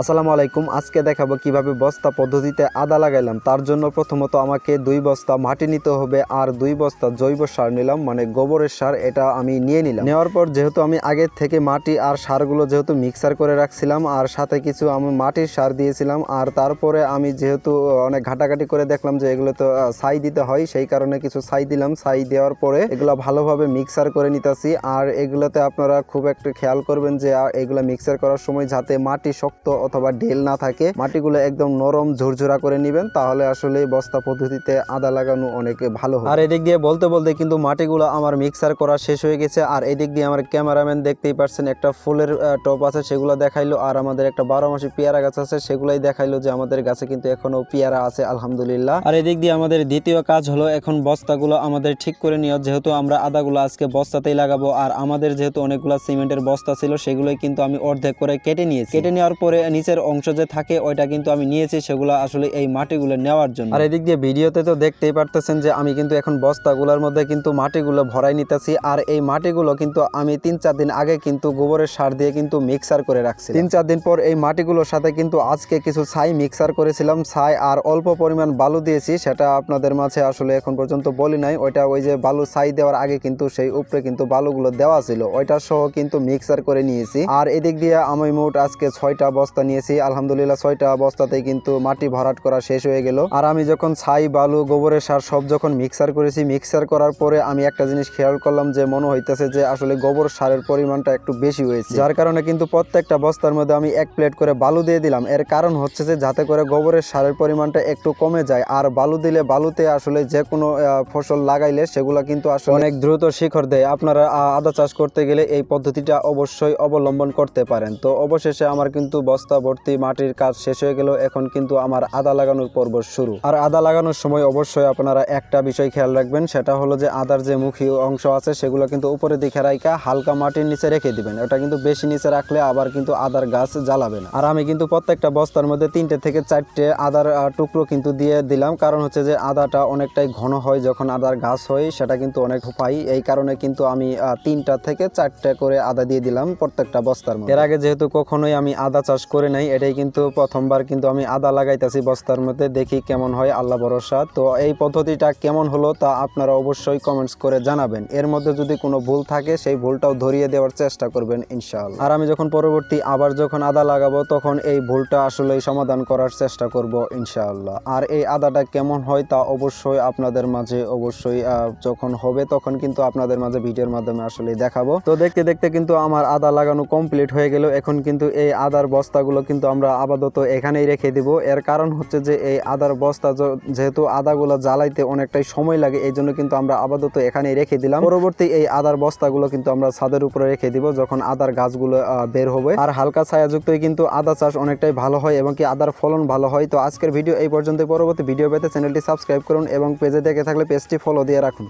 আসসালামু আলাইকুম, আজকে দেখাবো কীভাবে বস্তা পদ্ধতিতে আদা লাগাইলাম। তার জন্য প্রথমত আমাকে দুই বস্তা মাটি নিতে হবে আর দুই বস্তা জৈব সার নিলাম মানে গোবরের সার, এটা আমি নিয়ে নিলাম। নেওয়ার পর যেহেতু আমি আগের থেকে মাটি আর সারগুলো যেহেতু মিক্সার করে রাখছিলাম, আর সাথে কিছু আমি মাটির সার দিয়েছিলাম, আর তারপরে আমি যেহেতু অনেক ঘাটাঘাটি করে দেখলাম যে এগুলো তো ছাই দিতে হয়, সেই কারণে কিছু ছাই দিলাম। ছাই দেওয়ার পরে এগুলো ভালোভাবে মিক্সার করে নিতেছি, আর এগুলোতে আপনারা খুব একটা খেয়াল করবেন যে এগুলো মিক্সার করার সময় যাতে মাটি শক্ত অথবা ঢেল না থাকে, মাটিগুলো একদম নরম ঝুরঝুরা করে নেবেন, তাহলে আসলে বস্তা পদ্ধতিতে আদা লাগানো অনেক ভালো আর এদিক দিয়ে বলতে বলতে কিন্তু মাটিগুলো আমার মিক্সার করা শেষ হয়ে গেছে, আর এদিক দিয়ে আমার ক্যামেরাম্যান দেখতেই পাচ্ছেন একটা ফুলের টপ আছে, সেগুলো দেখাইলো, আর আমাদের একটা বারো মাসি পেয়ারা গাছ আছে, সেগুলাই দেখাইলো যে আমাদের গাছে কিন্তু এখনও পেয়ারা আছে, আলহামদুলিল্লাহ। আর এদিক দিয়ে আমাদের দ্বিতীয় কাজ হলো এখন বস্তাগুলো আমাদের ঠিক করে নিও যেহেতু আমরা আদাগুলো আজকে বস্তাতেই লাগাবো, আর আমাদের যেহেতু অনেকগুলো সিমেন্টের বস্তা ছিল, সেগুলোই কিন্তু আমি অর্ধেক করে কেটে নিয়েছি। কেটে নেওয়ার পরে নিচের অংশ যে থাকে, ওইটা কিন্তু আমি নিয়েছি, সেগুলো আসলে এই মাটিগুলো নেওয়ার জন্য। আর এদিক দিয়ে ভিডিওতে তো দেখতেই পারতেছেন যে আমি কিন্তু এখন বস্তাগুলোর মধ্যে কিন্তু মাটিগুলো ভরাই নিতেছি, আর এই মাটিগুলো কিন্তু আমি তিন চার দিন আগে কিন্তু গোবরের সার দিয়ে কিন্তু মিক্সার করে রাখছি তিন চার দিন পর এই মাটিগুলোর সাথে কিন্তু আজকে কিছু ছাই মিক্সার করেছিলাম, ছাই আর অল্প পরিমাণ বালু দিয়েছি, সেটা আপনাদের মাঝে আসলে এখন পর্যন্ত বলি নাই। ওইটা ওই যে বালু ছাই দেওয়ার আগে কিন্তু সেই উপরে কিন্তু বালুগুলো দেওয়া ছিল, ওইটা সহ কিন্তু মিক্সার করে নিয়েছি। আর এদিক দিয়ে আমি মোট আজকে ছয়টা বস্তা নিয়েছি আলহামদুলিল্লাহ ছয়টা বস্তাতেই কিন্তু মাটি ভরাট করা শেষ হয়ে গেল। আর আমি যখন ছাই, বালু, গোবরের সার সব যখন মিক্সার করেছি, মিক্সার করার পরে আমি একটা জিনিস খেয়াল করলাম যে মনে হইতেছে যে আসলে গোবর সারের পরিমাণটা একটু বেশি হয়েছে। যার কারণে কিন্তু প্রত্যেকটা বস্তার মধ্যে আমি এক প্লেট করে বালু দিয়ে দিলাম। এর কারণ হচ্ছে যে যাতে করে গোবরের সারের পরিমাণটা একটু কমে যায়। আর বালু দিলে বালুতে আসলে যে কোনো ফসল লাগাইলে সেগুলো কিন্তু আসলে অনেক দ্রুত শিখর দেয়। আপনারা আদা চাষ করতে গেলে এই পদ্ধতিটা অবশ্যই অবলম্বন করতে পারেন। তো অবশেষে আমার কিন্তু বস্তা ভর্তি মাটির কাজ শেষ হয়ে গেল, এখন কিন্তু আমার আদা লাগানোর পর্ব শুরু। আর আদা লাগানোর সময় অবশ্যই আপনারা একটা বিষয় খেয়াল রাখবেন, সেটা হলো যে আদার যে মুখী অংশ আছে, সেগুলো কিন্তু উপরে দিকে রাইকা হালকা মাটির নিচে রেখে দিবেন। ওটা কিন্তু বেশি নিচে রাখলে আবার কিন্তু আদার গাছ জ্বালাবে না। আর আমি কিন্তু প্রত্যেকটা বস্তার মধ্যে তিনটে থেকে চারটে আদার টুকরো কিন্তু দিয়ে দিলাম, কারণ হচ্ছে যে আদাটা অনেকটাই ঘন হয় যখন আদার গাছ হয়, সেটা কিন্তু অনেক পাই এই কারণে কিন্তু আমি তিনটা থেকে চারটে করে আদা দিয়ে দিলাম প্রত্যেকটা বস্তার মধ্যে। এর আগে যেহেতু কখনোই আমি আদা চাষ করে নাই, এটাই কিন্তু প্রথমবার কিন্তু আমি আদা লাগাইতেছি বস্তার মধ্যে, দেখি কেমন হয়, আল্লাহ ভরসা। তো এই পদ্ধতিটা কেমন হলো তা আপনারা অবশ্যই কমেন্টস করে জানাবেন। এর মধ্যে যদি কোনো ভুল থাকে, সেই ভুলটাও ধরিয়ে দেওয়ার চেষ্টা করবেন, ইনশাআল্লাহ। আর আমি যখন পরবর্তী আবার যখন আদা লাগাবো, তখন এই ভুলটা আসলে সমাধান করার চেষ্টা করব, ইনশাআল্লাহ। আর এই আদাটা কেমন হয় তা অবশ্যই আপনাদের মাঝে অবশ্যই যখন হবে তখন কিন্তু আপনাদের মাঝে ভিডিওর মাধ্যমে আসলে দেখাবো। তো দেখতে দেখতে কিন্তু আমার আদা লাগানো কমপ্লিট হয়ে গেল। এখন কিন্তু এই আদার বস্তাগুলো কিন্তু আমরা আপাতত এখানেই রেখে দিব। এর কারণ হচ্ছে যে এই আদার বস্তা যেহেতু আদাগুলো জ্বালাইতে অনেকটাই সময় লাগে, এই জন্য কিন্তু আমরা আপাতত এখানেই রেখে দিলাম। পরবর্তী এই আদার বস্তাগুলো কিন্তু আমরা ছাদের উপরে রেখে দিব, যখন আদার গাছগুলো বের হবে। আর হালকা ছায়াযুক্তই কিন্তু আদা চাষ অনেকটাই ভালো হয় এবং কি আদার ফলন ভালো হয়। তো আজকের ভিডিও এই পর্যন্ত পরবর্তী ভিডিও পেতে চ্যানেলটি সাবস্ক্রাইব করুন এবং পেজে দেখে থাকলে পেজটি ফলো দিয়ে রাখুন।